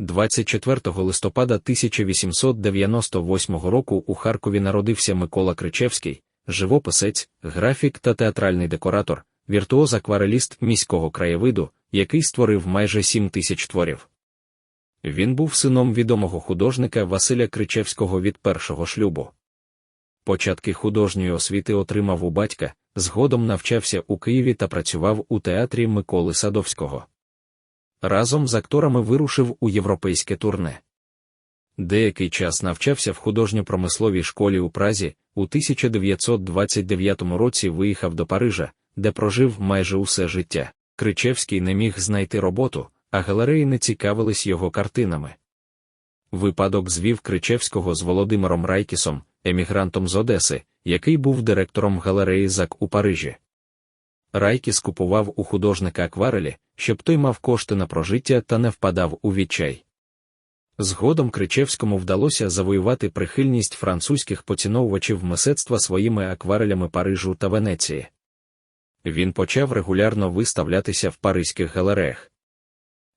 24 листопада 1898 року у Харкові народився Микола Кричевський, живописець, графік та театральний декоратор, віртуоз-аквареліст міського краєвиду, який створив майже 7 тисяч творів. Він був сином відомого художника Василя Кричевського від першого шлюбу. Початки художньої освіти отримав у батька, згодом навчався у Києві та працював у театрі Миколи Садовського. Разом з акторами вирушив у європейське турне. Деякий час навчався в художньо-промисловій школі у Празі, у 1929 році виїхав до Парижа, де прожив майже усе життя. Кричевський не міг знайти роботу, а галереї не цікавились його картинами. Випадок звів Кричевського з Володимиром Райкісом, емігрантом з Одеси, який був директором галереї ЗАК у Парижі. Райкіс купував у художника акварелі, щоб той мав кошти на прожиття та не впадав у відчай. Згодом Кричевському вдалося завоювати прихильність французьких поціновувачів мистецтва своїми акварелями Парижу та Венеції. Він почав регулярно виставлятися в паризьких галереях.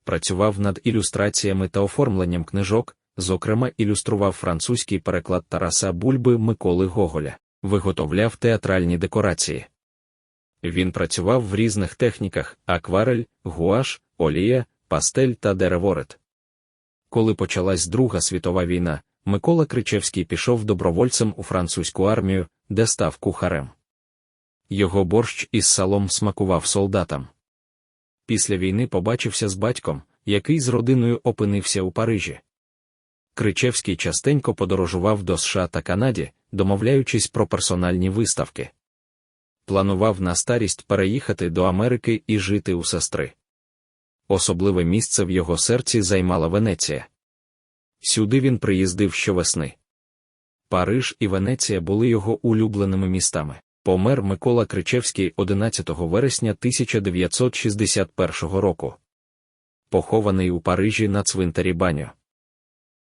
Працював над ілюстраціями та оформленням книжок, зокрема ілюстрував французький переклад Тараса Бульби Миколи Гоголя, виготовляв театральні декорації. Він працював в різних техніках акварель, гуаш, олія, пастель та дереворет. Коли почалась Друга світова війна, Микола Кричевський пішов добровольцем у французьку армію, де став кухарем. Його борщ із салом смакував солдатам. Після війни побачився з батьком, який з родиною опинився у Парижі. Кричевський частенько подорожував до США та Канаді, домовляючись про персональні виставки. Планував на старість переїхати до Америки і жити у сестри. Особливе місце в його серці займала Венеція. Сюди він приїздив щовесни. Париж і Венеція були його улюбленими містами. Помер Микола Кричевський 11 вересня 1961 року. Похований у Парижі на цвинтарі Баньо.